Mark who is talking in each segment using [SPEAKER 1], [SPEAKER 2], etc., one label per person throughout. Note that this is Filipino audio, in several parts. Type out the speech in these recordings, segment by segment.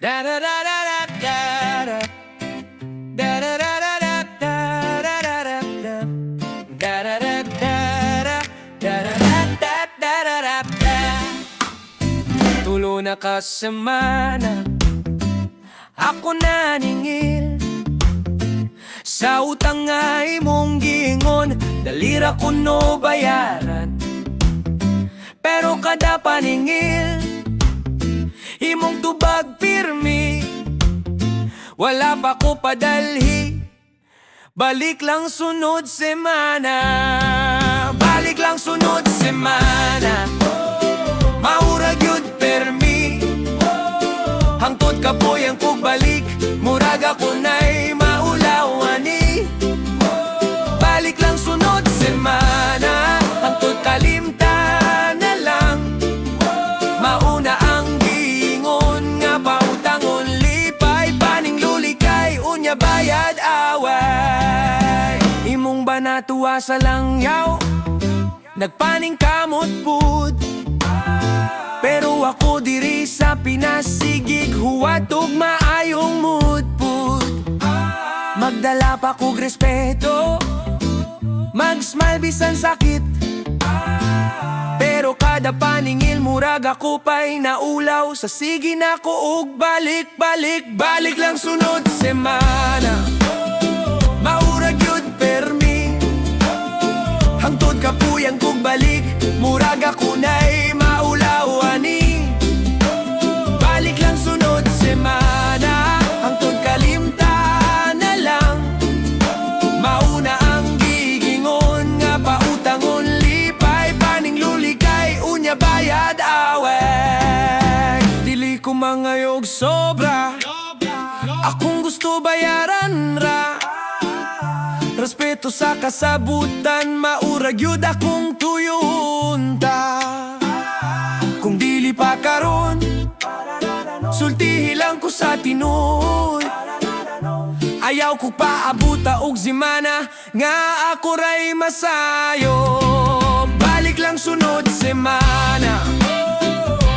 [SPEAKER 1] Da da da da da da da. Da da. Tulo na kasamana Ako naningil Sa utang ay mong gingon Dalira ko no bayaran Pero kada paningil Imong tubag Wala pa ko padalhi. Balik lang sunod semana. Balik lang sunod semana. Maurag yun permi. Hangtod ka po yung kugbalik Murag ako na'y natuwa sa langyaw. Nagpaning kamot pud. Pero ako diri sa pinasigig Huwatog maayong mood pud. Magdala pa kog respeto. Mag-smile bisan sakit. Pero kada paningil murag ako pa'y naulaw. Sa sige na ko og balik, balik, balik lang sunod semana Murag ako na'y maulaw ani Balik lang sunod semana Hangtod kalimta na lang. Mauna ang gigingon nga pautangon lipay paning lulikay unya bayad away. Dili ko mangayog sobra. Akong gusto bayaran ra. Respeto sa kasabutan maurag yun akong tuyunta Sultihi lang ko sa tinuod Ayaw ko paabuta og zimana Nga ako ray masayo. Balik lang sunod semana.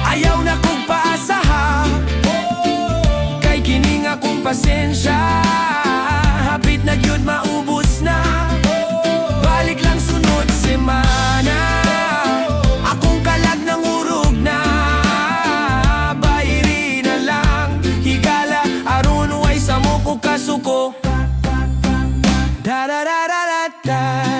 [SPEAKER 1] Ayaw na kong paasaha Kay kining akong pasensya Da da da da da